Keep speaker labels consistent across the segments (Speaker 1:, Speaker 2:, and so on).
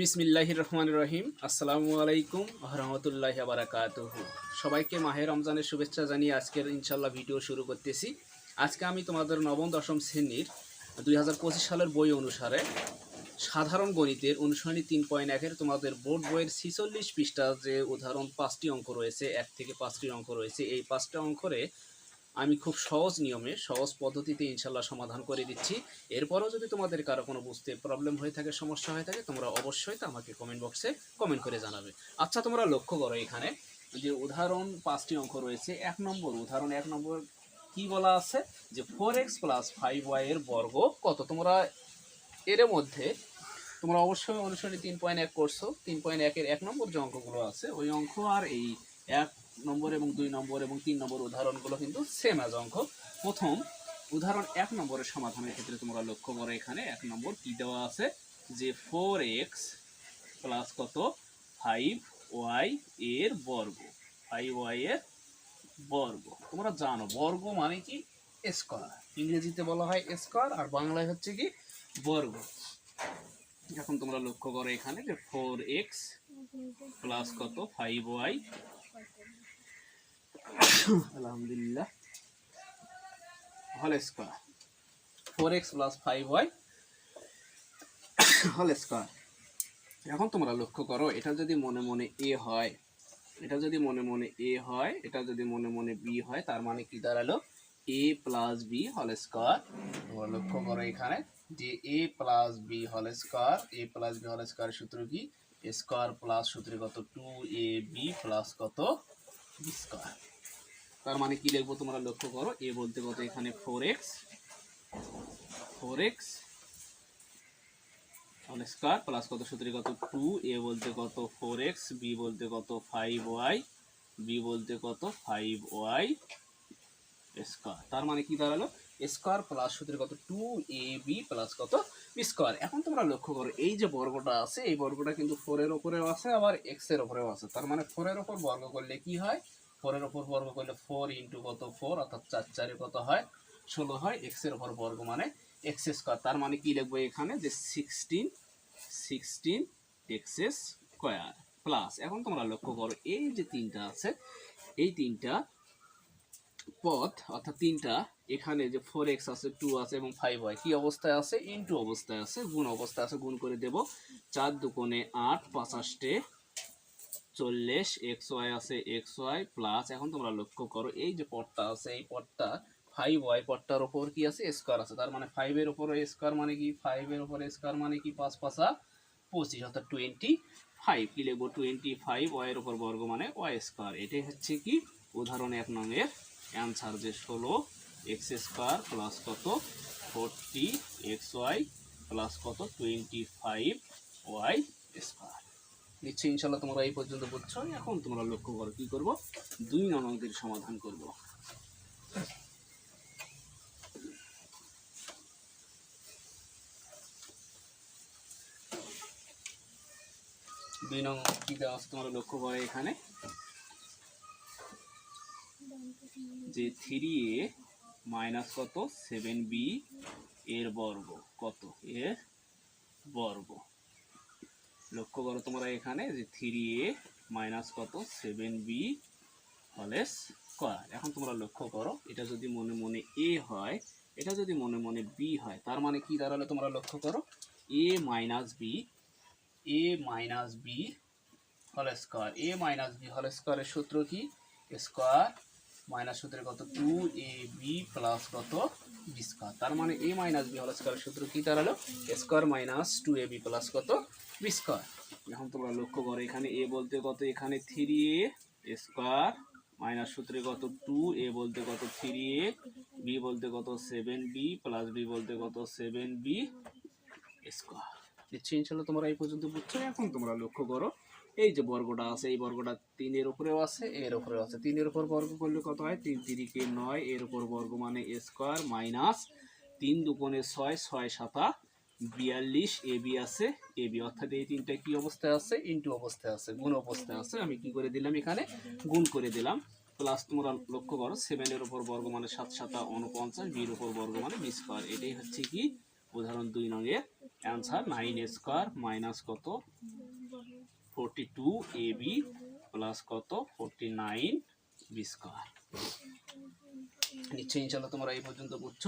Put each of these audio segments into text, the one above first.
Speaker 1: বিসমিল্লাহির রহমান রহিম। আসসালামু আলাইকুম রহমতুল্লাহ বারাকাতুহু। সবাইকে মাহের রমজানের শুভেচ্ছা জানিয়ে আজকের ইনশাল্লাহ ভিডিও শুরু করতেছি। আজকে আমি তোমাদের নবম, দশম শ্রেণির দুই হাজার পঁচিশ সালের বই অনুসারে সাধারণ গণিতের অনুসরণী তিন পয়েন্ট একের তোমাদের বোর্ড বইয়ের ছিচল্লিশ পৃষ্ঠা যে উদাহরণ পাঁচটি অঙ্ক রয়েছে, এক থেকে পাঁচটি অঙ্ক রয়েছে, এই পাঁচটা অঙ্করে আমি খুব সহজ নিয়মে, সহজ পদ্ধতিতে ইনশাল্লাহ সমাধান করে দিচ্ছি। এরপরও যদি তোমাদের কারও কোনো বুঝতে প্রবলেম হয়ে থাকে, সমস্যা হয়ে থাকে, তোমরা অবশ্যই তো আমাকে কমেন্ট বক্সে কমেন্ট করে জানাবে। আচ্ছা তোমরা লক্ষ্য করো এখানে যে উদাহরণ পাঁচটি অঙ্ক রয়েছে। এক নম্বর উদাহরণ, এক নম্বর কি বলা আছে? যে four X plus five Y এর বর্গ কত? তোমরা এর মধ্যে, তোমরা অবশ্যই অনুসরণী তিন পয়েন্ট এক করছ। তিন পয়েন্ট একের এক নম্বর যে অঙ্কগুলো আছে, ওই অঙ্ক আর এই এক নম্বর এবং দুই নম্বর এবং তিন নম্বর উদাহরণগুলো কিন্তু সেম আজ অঙ্ক। প্রথম, উদাহরণ এক নম্বরের সমাধানের ক্ষেত্রে তোমরা লক্ষ্য করো এখানে, এক নম্বর কি দেওয়া আছে? যে ফোর এক্স প্লাস কত? ফাইভ ওয়াই এর বর্গ। ফাইভ ওয়াই এর বর্গ। তোমরা জানো, বর্গ মানে কি? স্কোয়ার ইংরেজিতে বলা হয় স্কোয়ার আর বাংলায় হচ্ছে কি? বর্গ। এখন তোমরা লক্ষ্য করো এখানে যে ফোর এক্স প্লাস কত? ফাইভ ওয়াই আলহামদুলিল্লাহ। হল square. Four X plus five Y হল স্কোয়ার। এখন তোমরা লক্ষ্য করো, এটা যদি মনে মনে এ হয়, এটা যদি মনে মনে এ হয়, এটা যদি মনে মনে বি হয়, তার মানে কি দাঁড়াল? এ প্লাস বি হল স্কোয়ার। তোমরা লক্ষ্য করো এখানে যে এ প্লাস বি হল স্কোয়ার এ প্লাস বি হল স্কোয়ার সূত্র কি? স্কোয়ার প্লাস সূত্রে কত? টু এ বি প্লাস কত? বি স্কোয়ার তার মানে কি লিখব তোমরা লক্ষ্য করো? এ বলতে কত? এখানে ফোর এক্স ফোর এক্স তাহলে স্কোয়ার প্লাস কত? সূত্রে কত? টু এ বলতে কত? ফোর এক্স বি বলতে কত? ফাইভ ওয়াই বি বলতে কত? ফাইভ ওয়াই স্কোয়ার তার মানে কি দাঁড়াল? স্কোয়ার প্লাস সূত্রে কত? টু এ বি প্লাস কত? বি স্কোয়ার এখন তোমরা লক্ষ্য করো, এই যে বর্গটা আছে, এই বর্গটা কিন্তু ফোরের ওপরেও আছে, আবার এক্সের ওপরেও আছে। তার মানে ফোরের ওপর বর্গ করলে কি হয়? ফোরের ওপর বর্গ করলে ফোর ইন্টু কত ফোর অর্থাৎ চার চারে কত হয়? ষোলো হয় এক্সের ওপর বর্গ মানে এক্স স্কোয়ার তার মানে কি লিখব এখানে? যে sixteen sixteen X square plus এখন তোমরা লক্ষ্য করো, এই যে তিনটা আছে, এই তিনটা পথ, অর্থাৎ তিনটা, এখানে যে ফোর এক্স আছে টু আছে এবং ফাইভ হয় কি অবস্থায় আছে? ইনটু অবস্থায় আছে, গুণ অবস্থায় আছে, গুণ করে দেব, চার দুকোণে আট পাঁচাশটে চল্লিশ এক্স ওয়াই আছে এক্স ওয়াই প্লাস এখন তোমরা লক্ষ্য করো, এই যে পটটা আছে, এই পটটা ফাইভ ওয়াই পটটার ওপর কি আছে? স্কোয়ার আছে। তার মানে ফাইভের ওপরে স্কোয়ার মানে কি? ফাইভের ওপরে স্কোয়ার মানে কি? পাঁচ পাঁচা পঁচিশ, অর্থাৎ টোয়েন্টি ফাইভ কি লিখব? টোয়েন্টি ফাইভ ওয়াইয়ের ওপর বর্গ মানে ওয়াই স্কোয়ার এটাই হচ্ছে কি? উদাহরণ এক নঙের অ্যান্সার যে ষোলো এক্স স্কোয়ার প্লাস কত? ফোরটি এক্স ওয়াই প্লাস কত? টোয়েন্টি ফাইভ ওয়াই স্কোয়ার নিশ্চয়ই ইনশাল্লাহ তোমরা এই পর্যন্ত বুঝছ। এখন তোমরা লক্ষ্য করো, কি করব? দুই নং সমাধান করব। দুই নং কি দেওয়া আছে তোমরা লক্ষ্য করো এখানে? যে থ্রি এ মাইনাস কত? সেভেন বি এর বর্গ। কত? এর বর্গ। লক্ষ্য করো তোমরা এখানে যে থ্রি এ মাইনাস কত? সেভেন বি হলে স্কোয়ার এখন তোমরা লক্ষ্য করো, এটা যদি মনে মনে এ হয়, এটা যদি মনে মনে বি হয়, তার মানে কি দাঁড়ালে তোমরা লক্ষ্য করো? A minus B A minus B হল স্কোয়ার এ মাইনাস বি হল স্কোয়ারের সূত্র কি? স্কোয়ার মাইনাস সূত্রে কত? টু এ বি প্লাস কত? B square. তার মানে এ মাইনাস বি হল স্কোয়ারের সূত্র কি দাঁড়াল? Square minus two A B plus কত? B square. এখন তোমরা লক্ষ্য করো, এখানে এ বলতে কত? এখানে থ্রি এ স্কোয়ার মাইনাস সূত্রে কত? টু এ বলতে কত? থ্রি এ বি বলতে কত? সেভেন বি প্লাস বি বলতে কত? সেভেন বি স্কোয়ার নিশ্চয়ই ইনশাল্লাহ তোমরা এই পর্যন্ত বুঝছ? এখন তোমরা লক্ষ্য করো এই যে বর্গটা আছে, এই বর্গটা তিনের উপরেও আছে, এর উপরেও আছে। তিনের উপর বর্গ করলে কত হয়? তিন তিরিকে নয়, এর উপর বর্গ মানে স্কোয়ার মাইনাস তিন দুকোণে ছয় ছয় সাতা বিয়াল্লিশ, এ বি আছে, এ বি। অর্থাৎ এই তিনটা কি অবস্থায় আছে? ইন্টু অবস্থায় আছে, গুণ অবস্থায় আছে। আমি কি করে দিলাম এখানে? গুণ করে দিলাম। প্লাস তোমরা লক্ষ্য করো, সেভেনের উপর বর্গ মানে সাত সাতা উনপঞ্চাশ বির উপর বর্গ মানে বি স্কোয়ার। এটাই হচ্ছে কি? উদাহরণ দুই নঙের অ্যান্সার। নাইন স্কোয়ার মাইনাস কত? Forty two A B plus কত? ফোরটি নাইন বি স্কোয়ার নিশ্চয়ই ইনশাল্লাহ তোমরা এই পর্যন্ত বুঝছ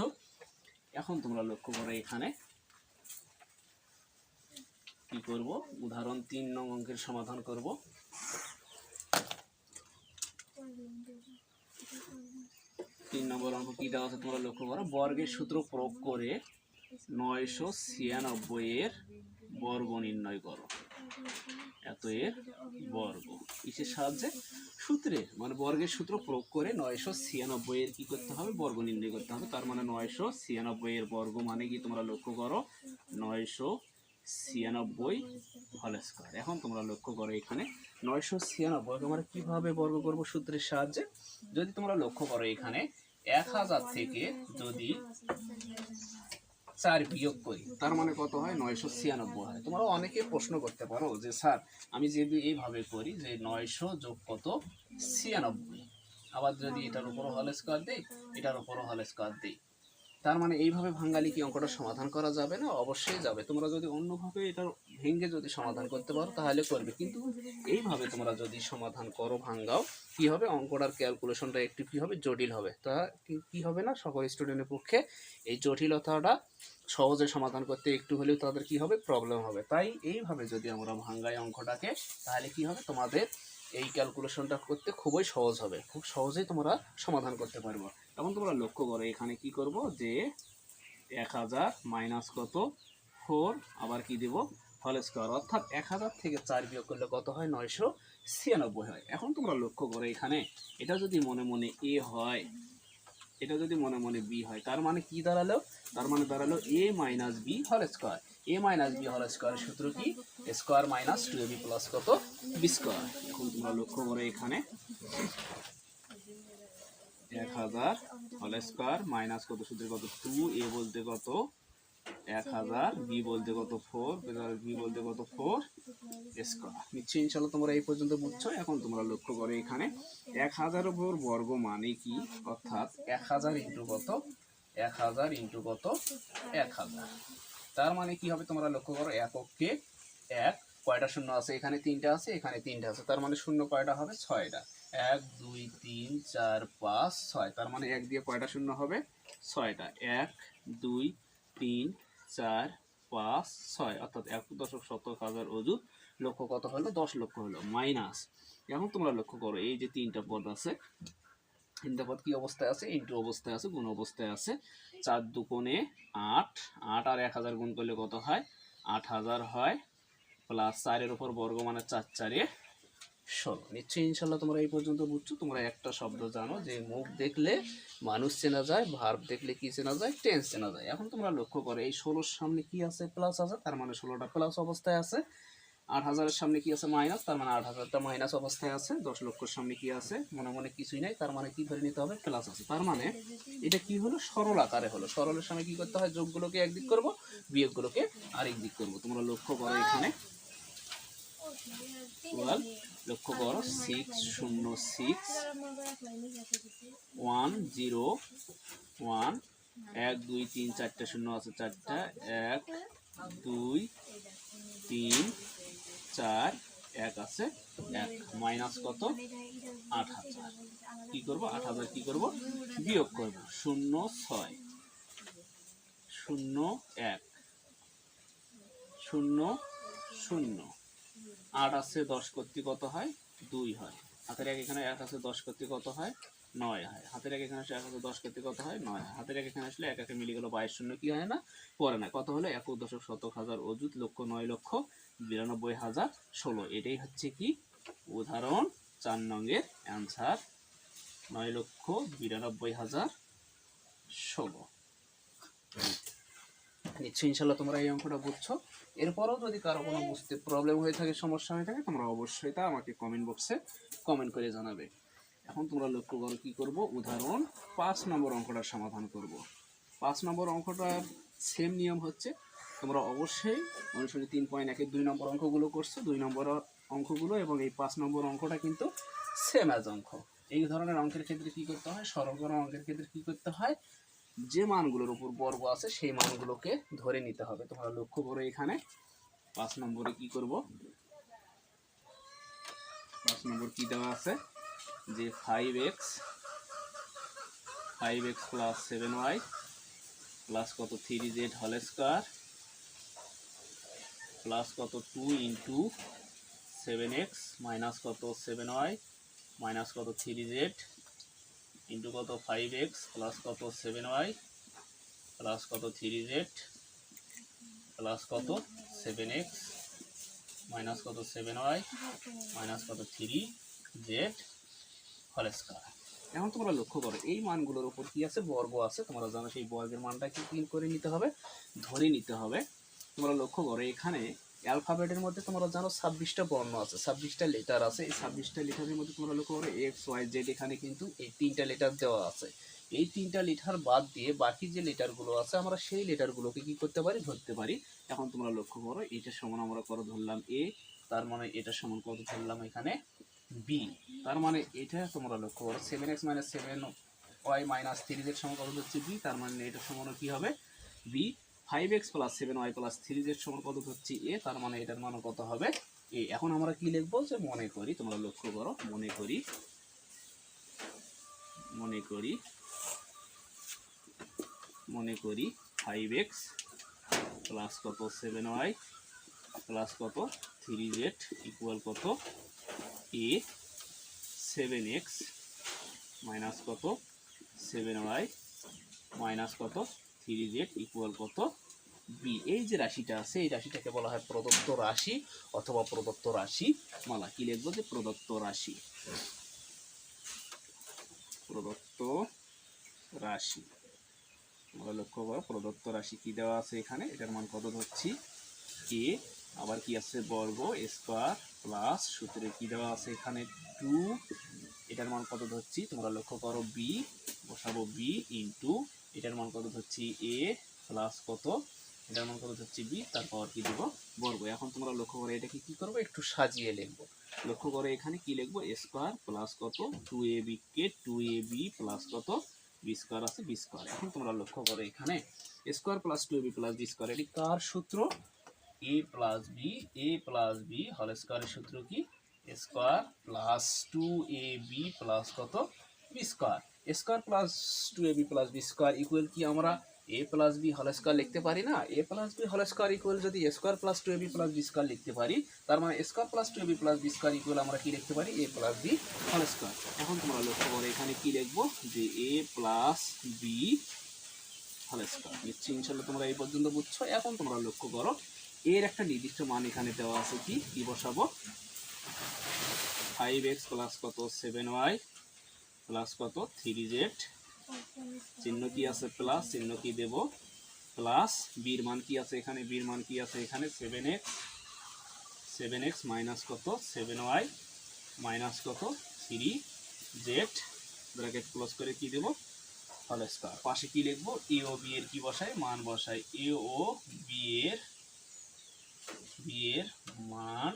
Speaker 1: এখন তোমরা লক্ষ্য করো এখানে কি করব? উদাহরণ তিন নং অঙ্কের সমাধান করব। তিন নম্বর অঙ্ক কি দেওয়া আছে তোমরা লক্ষ্য করো? বর্গের সূত্র প্রয়োগ করে নয়শো ছিয়ানব্বই এর বর্গ নির্ণয় করো। এত এর বর্গ। কিসের সাহায্যে? সূত্রে মানে বর্গের সূত্র প্রয়োগ করে নয়শো ছিয়ানব্বই এর কি করতে হবে? বর্গ নির্ণয় করতে হবে। তার মানে নয়শো ছিয়ানব্বই এর বর্গ মানে কি তোমরা লক্ষ্য করো? নয়শো ছিয়ানব্বই হল স্কোয়ার এখন তোমরা লক্ষ্য করো এখানে নয়শো ছিয়ানব্বই আমরা কীভাবে বর্গ করব সূত্রের সাহায্যে? যদি তোমরা লক্ষ্য করো এখানে, এক হাজার থেকে যদি চার বিয়োগ করি। তার মানে কত হয়? নয়শো ছিয়ানব্বই হয়। তোমরা অনেকে প্রশ্ন করতে পারো যে, স্যার, আমি যদি এইভাবে করি যে নয়শো যোগ কত? ছিয়ানব্বই। আবার যদি এটার উপরও হল স্কোয়ার দিই, এটার উপরও হল স্কোয়ার দিই। তার মানে এইভাবে ভাঙ্গালি কি অঙ্কটা সমাধান করা যাবে না? অবশ্যই যাবে। তোমরা যদি অন্যভাবে এটা ভেঙে যদি সমাধান করতে পারো, তাহলে করবে। কিন্তু এইভাবে তোমরা যদি সমাধান করো, ভাঙ্গাও, কি হবে? অঙ্কটার ক্যালকুলেশনটা একটু কি হবে? জটিল হবে। তা কি- হবে না? সকল স্টুডেন্টের পক্ষে এই জটিলতাটা সহজে সমাধান করতে একটু হলেও তাদের কি হবে? প্রবলেম হবে। তাই এইভাবে যদি আমরা ভাঙ্গাই অঙ্কটাকে, তাহলে কি হবে? তোমাদের এই ক্যালকুলেশনটা করতে খুবই সহজ হবে। খুব সহজেই তোমরা সমাধান করতে পারব। এখন তোমরা লক্ষ্য করো, এখানে কি করব? যে এক হাজার মাইনাস কত? ফোর। আবার কি দেব? হল স্কোয়ার। অর্থাৎ এক হাজার থেকে চার বিয়োগ করলে কত হয়? নয়শো ছিয়ানব্বই হয়। এখন তোমরা লক্ষ্য করো এখানে, এটা যদি মনে মনে এ হয়, এটা যদি মনে মনে বি হয়, তার মানে কি দাঁড়াল? তার মানে দাঁড়াল এ মাইনাস বি হল স্কোয়ার। এ মাইনাস বি হল স্কোয়ারের সূত্র কি? Square minus two A B plus কত? B square. এখন তোমরা লক্ষ্য করো এখানে। এক হাজার হল স্কোয়ার মাইনাস কত সূত্রে কত? টু এ বলতে কত? এক হাজার বি বলতে কত? ফোর বি বলতে কত? ফোর স্কোয়ার নিশ্চয়ই ইনশাল্লাহ তোমরা এই পর্যন্ত বুঝছ। এখন তোমরা লক্ষ্য করো এখানে এক হাজার উপর বর্গ মানে কি? অর্থাৎ এক হাজার ইন্টু কত? এক হাজার ইন্টু কত? এক হাজার। তার মানে কি হবে তোমরা লক্ষ্য করো? এককে এক, কয়টা শূন্য আছে? এখানে তিনটা আছে, এখানে তিনটা আছে। তার মানে শূন্য কয়টা হবে? ছয়টা। এক, দুই, তিন, চার, পাঁচ, ছয়। তার মানে এক দিয়ে কয়টা শূন্য হবে? ছয়টা। এক, দুই, তিন, চার, পাঁচ, ছয়। অর্থাৎ এক দশক শতক হাজার অজুত লক্ষ কত হলো? দশ লক্ষ হলো, মাইনাস। এখন তোমরা লক্ষ্য করো, এই যে তিনটা পদ আছে, তিনটা পদ কি অবস্থায় আছে? ইন্টু অবস্থায় আছে, গুণ অবস্থায় আছে। চার দুকোণে আট আট আর এক হাজার গুণ করলে কত হয়? আট হাজার হয় প্লাস চারের উপর বর্গ মানে চার চারে ষোলো নিশ্চয়ই ইনশাল্লাহ তোমরা এই পর্যন্ত বুঝছ, তোমরা একটা শব্দ জানো যে মুখ দেখলে মানুষ চেনা যায় ভার্ব দেখলে কি চেনা যায় টেন্স চেনা যায়। এখন তোমরা লক্ষ্য করো, এই ষোলোর সামনে কি আছে? প্লাস আছে, তার মানে ষোলোটা প্লাস অবস্থায় আছে। আট হাজারের সামনে কি আছে? মাইনাস তার মানে আট হাজারটা মাইনাস অবস্থায় আছে। দশ লক্ষর সামনে কি আছে? মনে মনে কিছুই নাই, তার মানে কি ধরে নিতে হবে? প্লাস আছে। তার মানে এটা কি হলো? সরল আকারে হলো। সরলের সামনে কি করতে হয়? যোগগুলোকে একদিক করব, বিয়োগগুলোকে আরেক দিক করব। তোমরা লক্ষ্য করো এখানে। লক্ষ্য করো সিক্স শূন্য সিক্স ওয়ান জিরো ওয়ান এক, দুই, তিন, চারটা, শূন্য আছে চারটা, এক, দুই, তিন, চার, এক আছে এক মাইনাস কত? আট হাজার। কি করব? আট হাজার কি করব? বিয়োগ করব। শূন্য ছয়। শূন্য এক। শূন্য শূন্য। আট আছে দশ করতে কত হয়? দুই হয়। হাতের এক এখানে এক আছে দশ করতে কত হয়? নয় হয়। হাতের এক এখানে আসলে এক আছে দশ করতে কত হয়? নয় হাতের এক এখানে আসলে এক একে মিলে গেল বাইশ শূন্য, কি হয় না? পরে না। কত হলো? একক দশক শতক হাজার অযুত লক্ষ নয় লক্ষ বিরানব্বই হাজার ষোলো। এটাই হচ্ছে কি? উদাহরণ চার নঙ্গের অ্যান্সার নয় লক্ষ বিরানব্বই হাজার ষোলো। নিশ্চয়ই ইনশাল্লাহ তোমরা এই অঙ্কটা বুঝছ। এরপরও যদি কারও কোনো বুঝতে প্রবলেম হয়ে থাকে সমস্যা হয়ে থাকে তোমরা অবশ্যই তা আমাকে কমেন্ট বক্সে কমেন্ট করে জানাবে। এখন তোমরা লক্ষ্য করো কি করব? উদাহরণ পাঁচ নম্বর অঙ্কটার সমাধান করব। পাঁচ নম্বর অঙ্কটার সেম নিয়ম হচ্ছে। তোমরা অবশ্যই অনুসরণী তিন পয়েন্ট একের দুই নম্বর অঙ্কগুলো করছ। দুই নম্বর অঙ্কগুলো এবং এই পাঁচ নম্বর অঙ্কটা কিন্তু সেম অ্যাজ অঙ্ক। এই ধরনের অঙ্কের ক্ষেত্রে কী করতে হয়? সরল করা অঙ্কের ক্ষেত্রে কী করতে হয়? যে মানগুলোর উপর বর্গ আছে, সেই মানগুলোকে ধরে নিতে হবে। তোমরা লক্ষ্য করো এখানে, পাঁচ নম্বরে কি করব? পাঁচ নম্বর কি দেওয়া আছে? যে five X five X plus seven Y plus কত? থ্রি জেড হল স্কোয়ার প্লাস কত? Two into seven X minus কত? সেভেন ওয়াই মাইনাস কত? থ্রি জেড ইন্টু কত ফাইভ এক্স প্লাস কত সেভেন ওয়াই প্লাস কত থ্রি জেড প্লাস কত seven X minus কত সেভেন ওয়াই মাইনাস কত থ্রি জেড হল স্কোয়ার এখন তোমরা লক্ষ্য করো, এই মানগুলোর উপর কি আছে? বর্গ আছে। তোমরা জানো সেই বর্গের মানটাকে কি করে নিতে হবে? ধরে নিতে হবে। তোমরা লক্ষ্য করো, এখানে অ্যালফাবেটের মধ্যে তোমরা জানো ছাব্বিশটা বর্ণ আছে, ছাব্বিশটা লেটার আছে। এই ছাব্বিশটা লেটারের মধ্যে তোমরা লক্ষ্য করো এক্স ওয়াই জেড এখানে কিন্তু এই তিনটা লেটার দেওয়া আছে। এই তিনটা লেটার বাদ দিয়ে বাকি যে লেটারগুলো আছে, আমরা সেই লেটারগুলোকে কি করতে পারি? ধরতে পারি। এখন তোমরা লক্ষ্য করো, এটা সমান আমরা কত ধরলাম? এ তার মানে এটার সমান কত ধরলাম এখানে? বি তার মানে এটা তোমরা লক্ষ্য করো seven X minus seven Y minus three Z সমান কত হচ্ছে বি তার মানে এটার সমান কি হবে? B five X plus seven Y plus three Z সমান কত হচ্ছে এ তার মানে এটার মান কত হবে এ এখন আমরা কি লিখব যে মনে করি, তোমরা লক্ষ্য করো, মনে করি মনে করি মনে করি ফাইভ এক্স প্লাস কত সেভেন ওয়াই প্লাস কত থ্রি জেড ইকুয়াল কত এ সেভেন এক্স মাইনাস কত সেভেন ওয়াই মাইনাস কত থ্রি জেড ইকুয়াল কত বি এই যে রাশিটা আছে, এই রাশিটাকে বলা হয় প্রদত্ত রাশি অথবা প্রদত্ত রাশি মালা। কি লিখব যে প্রদত্ত রাশি? প্রদত্ত রাশি। আমরা লক্ষ্য করো, প্রদত্ত রাশি কি দেওয়া আছে এখানে? এটার মান কত ধরছি? কে আবার কি আছে? বর্গ স্কোয়ার প্লাস সূত্রে কি দেওয়া আছে এখানে? টু এটার মান কত ধরছি? তোমরা লক্ষ্য করো বি বসাবো বি ইন্টু এটার মান কত ধরছি এ প্লাস কত? এটার মান কত ধরছি বি তারপর কি দেবো? বর্গ। এখন তোমরা লক্ষ্য করে এটাকে কি করব? একটু সাজিয়ে লিখব। লক্ষ্য করে এখানে কি লিখব? স্কোয়ার প্লাস কত? টু এ বি কে টু এ বি প্লাস কত? বি স্কোয়ার আছে বি স্কোয়ার এখন তোমরা লক্ষ্য করো এখানে। Square plus two A B plus B square এটি কার সূত্র? A plus B A plus B হল স্কোয়ারের সূত্র কি? Square plus two A B plus কত? B square square plus two A B plus B square equal কি আমরা? এ প্লাস বি হল স্কোয়ার লিখতে পারি না? এ প্লাস বি হল স্কোয়ার ইকুয়াল যদি square plus two A B plus B square লিখতে পারি, তার মানে square plus two A B plus B square equal আমরা কি লিখতে পারি? এ প্লাস বি হল স্কোয়ার এখন তোমরা লক্ষ্য করো, এখানে কি লিখব? যে এ প্লাস বি হল স্কোয়ার নিশ্চয়ই ইনশাল্লাহ তোমরা এই পর্যন্ত বুঝছ। এখন তোমরা লক্ষ্য করো, এর একটা নির্দিষ্ট মান এখানে দেওয়া আছে কি? কি বসাবো? ফাইভ এক্স প্লাস কত? সেভেন ওয়াই প্লাস কত? থ্রি জেড চিহ্ন কি আছে প্লাস? চিহ্ন কি দেব? প্লাস। বির মান কি আছে এখানে? বির মান কি আছে এখানে? Seven X seven X minus কত? সেভেন ওয়াই মাইনাস কত? থ্রি জেড ব্র্যাকেট ক্লোজ করে কি দেব? হল স্কোয়ার পাশে কি লিখব? এ ও বি এর কি বসাই মান বসাই এ ও বি এর বি এর মান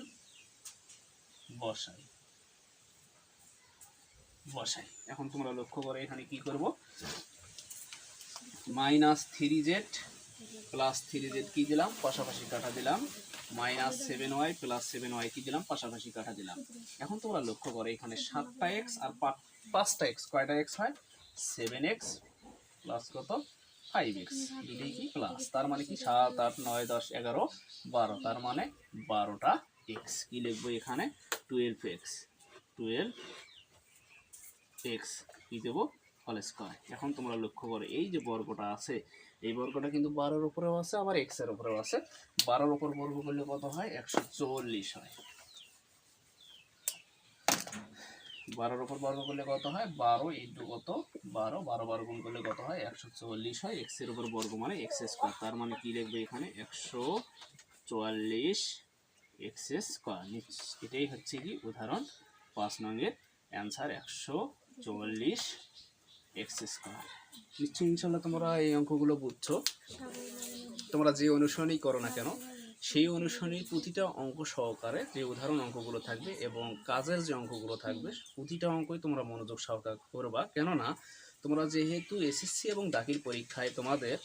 Speaker 1: বসাই বসাই। এখন তোমরা লক্ষ্য করো এখানে কি করব? Minus three Z plus three Z কি দিলাম? পাশাপাশি কাটা দিলাম। Minus seven Y plus seven Y কি দিলাম? পাশাপাশি কাটা দিলাম। এখন তোমরা লক্ষ্য করো এখানে সাতটা এক্স আর পাঁচটা এক্স কয়টা এক্স হয়? সেভেন এক্স প্লাস কত? ফাইভ এক্স দুটোই কি? প্লাস। তার মানে কি? সাত, আট, নয়, দশ, এগারো, বারো। তার মানে বারোটা এক্স কি লিখব এখানে? টুয়েলভ এক্স টুয়েলভ এক্স কি দেবো? হল স্কোয়ার এখন তোমরা লক্ষ্য করো, এই যে বর্গটা আছে, এই বর্গটা কিন্তু বারোর উপরেও আছে, আবার এক্সের উপরেও আছে। বারোর উপর বর্গ করলে কত হয়? একশো চল্লিশ হয়। বারোর উপর বর্গ করলে কত হয়? বারো ইন্টু কত? বারো। বারো বারো গুণ করলে কত হয়? একশো চল্লিশ হয়। এক্সের উপর বর্গ মানে এক্স স্কোয়ার তার মানে কি লিখবে এখানে? একশো চুয়াল্লিশ এক্স স্কোয়ার এটাই হচ্ছে কি? উদাহরণ পাঁচ নঙ্গের অ্যান্সার একশো চুয়াল্লিশ এক্স স্কোয়ার। নিশ্চয়ই ইনশাল্লাহ তোমরা এই অঙ্কগুলো বুঝছ। তোমরা যে অনুসরণই করো না কেন, সেই অনুসরণের প্রতিটা অঙ্ক সহকারে যে উদাহরণ অঙ্কগুলো থাকবে এবং কাজের যে অঙ্কগুলো থাকবে, প্রতিটা অঙ্কই তোমরা মনোযোগ সহকার করবা। কেননা, তোমরা যেহেতু এসএসসি এবং দাখিল পরীক্ষায় তোমাদের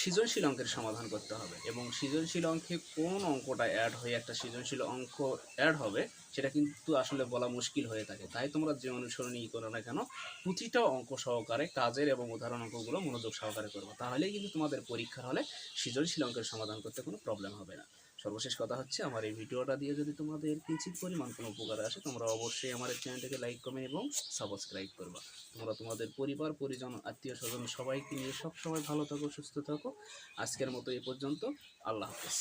Speaker 1: সৃজনশীল অঙ্কের সমাধান করতে হবে এবং সৃজনশীল অঙ্কে কোন অঙ্কটা অ্যাড হয়ে একটা সৃজনশীল অঙ্ক অ্যাড হবে, সেটা কিন্তু আসলে বলা মুশকিল হয়ে থাকে। তাই তোমরা যে অনুসরণই করো না কেন, প্রতিটা অঙ্ক সহকারে কাজের এবং উদাহরণ অঙ্কগুলো মনোযোগ সহকারে করব। তাহলেই কিন্তু তোমাদের পরীক্ষার হলে সৃজনশীল অঙ্কের সমাধান করতে কোনো প্রবলেম হবে না। সর্বশেষ কথা হচ্ছে, আমার এই ভিডিওটা দিয়ে যদি তোমাদের কিঞ্চিত পরিমাণ কোনো উপকার আসে, তোমরা অবশ্যই আমার এই চ্যানেলটাকে লাইক কমেন্ট এবং সাবস্ক্রাইব করবা। তোমরা তোমাদের পরিবার, পরিজন, আত্মীয় স্বজন সবাইকে নিয়ে সবসময় ভালো থাকো, সুস্থ থাকো। আজকের মতো এই পর্যন্ত, আল্লাহ হাফেজ.